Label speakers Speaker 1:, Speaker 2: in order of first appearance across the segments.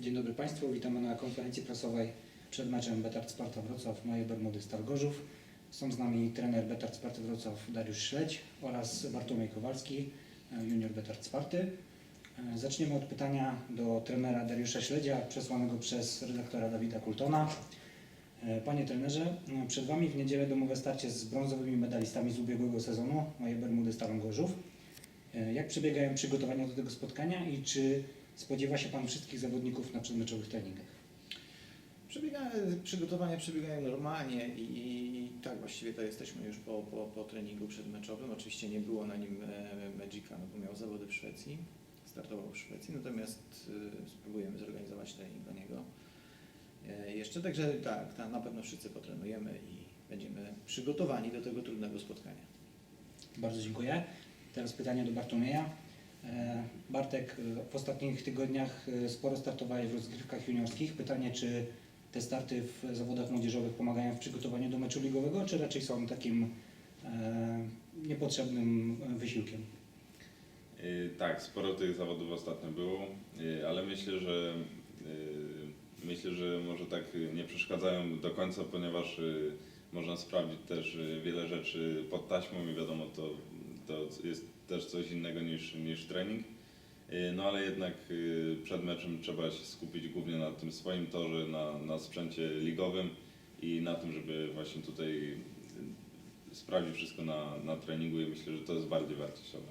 Speaker 1: Dzień dobry Państwu, witamy na konferencji prasowej przed meczem Betard Sparta Wrocław, moje Bermudy Stal Gorzów. Są z nami trener Betard Sparty Wrocław Dariusz Śledź oraz Bartłomiej Kowalski, e, junior Betard Sparty. E, Zaczniemy od pytania do trenera Dariusza Śledzia, przesłanego przez redaktora Dawida Kultona. E, Panie trenerze, przed Wami w niedzielę domowe starcie z brązowymi medalistami z ubiegłego sezonu, moje Bermudy Stalą Gorzów. Jak przebiegają przygotowania do tego spotkania i czy spodziewa się Pan wszystkich zawodników na przedmeczowych treningach?
Speaker 2: Przebiega, przygotowania przebiegają normalnie i, i tak właściwie to jesteśmy już po, po, po treningu przedmeczowym. Oczywiście nie było na nim e, Magica, no bo miał zawody w Szwecji, startował w Szwecji, natomiast e, spróbujemy zorganizować trening do niego e, jeszcze. Także tak, ta, na pewno wszyscy potrenujemy i będziemy przygotowani do tego trudnego spotkania.
Speaker 1: Bardzo dziękuję. Teraz pytanie do Bartłomieja. E, Bartek, e, w ostatnich tygodniach e, sporo startowałeś w rozgrywkach juniorskich. Pytanie, czy te starty w zawodach młodzieżowych pomagają w przygotowaniu do meczu ligowego, czy raczej są takim niepotrzebnym wysiłkiem?
Speaker 3: Tak, sporo tych zawodów ostatnio było, ale myślę, że myślę, że może tak nie przeszkadzają do końca, ponieważ można sprawdzić też wiele rzeczy pod taśmą i wiadomo, to, to jest też coś innego niż, niż trening. Y, No ale jednak y, przed meczem trzeba się skupić głównie na tym swoim torze, na, na sprzęcie ligowym i na tym, żeby właśnie tutaj y, sprawdzić wszystko na, na treningu i myślę, że to jest bardziej wartościowe.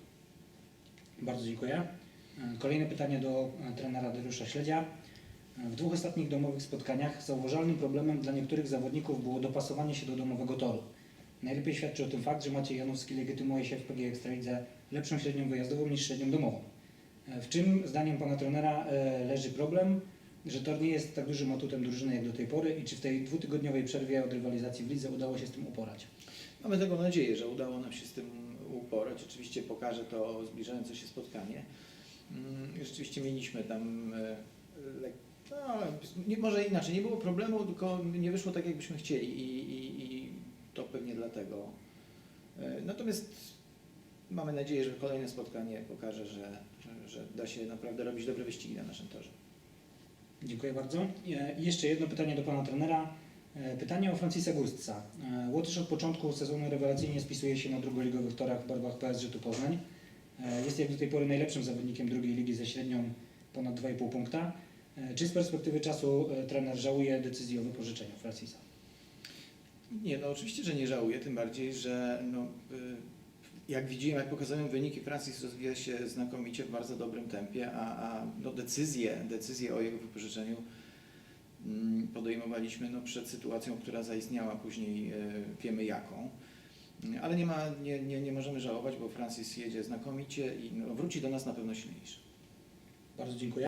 Speaker 1: Bardzo dziękuję. Kolejne pytanie do trenera Dariusza Śledzia. W dwóch ostatnich domowych spotkaniach zauważalnym problemem dla niektórych zawodników było dopasowanie się do domowego toru. Najlepiej świadczy o tym fakt, że Maciej Janowski legitymuje się w PG Ekstralidze lepszą średnią wyjazdową niż średnią domową. E, W czym, zdaniem pana trenera, e, leży problem, że tor nie jest tak dużym atutem drużyny jak do tej pory i czy w tej dwutygodniowej przerwie od rywalizacji w lidze udało się z tym uporać?
Speaker 2: Mamy taką nadzieję, że udało nam się z tym uporać. Oczywiście pokaże to zbliżające się spotkanie. Mm, Rzeczywiście mieliśmy tam, e, no, nie, może inaczej, nie było problemu, tylko nie wyszło tak, jakbyśmy chcieli i, i to pewnie dlatego. E, Natomiast mamy nadzieję, że kolejne spotkanie pokaże, że, że da się naprawdę robić dobre wyścigi na naszym torze.
Speaker 1: Dziękuję bardzo. E, jeszcze jedno pytanie do pana trenera. E, Pytanie o Francisa Gustca. Łotysz od początku sezonu rewelacyjnie spisuje się na drugoligowych torach w barwach PSG tu Poznań. Jest jak do tej pory najlepszym zawodnikiem drugiej ligi ze średnią ponad 2,5 punkta. Czy z perspektywy czasu trener żałuje decyzji o wypożyczeniu Francisa?
Speaker 2: Nie, no oczywiście, że nie żałuję, tym bardziej, że no, y, jak widzimy, jak pokazują wyniki, Francis rozwija się znakomicie w bardzo dobrym tempie, a, a no, decyzję, decyzję o jego wypożyczeniu mm, podejmowaliśmy no, przed sytuacją, która zaistniała, później y, wiemy jaką. Ale nie, ma, nie, nie, nie możemy żałować, bo Francis jedzie znakomicie i no, wróci do nas na pewno silniejszy.
Speaker 1: Bardzo dziękuję.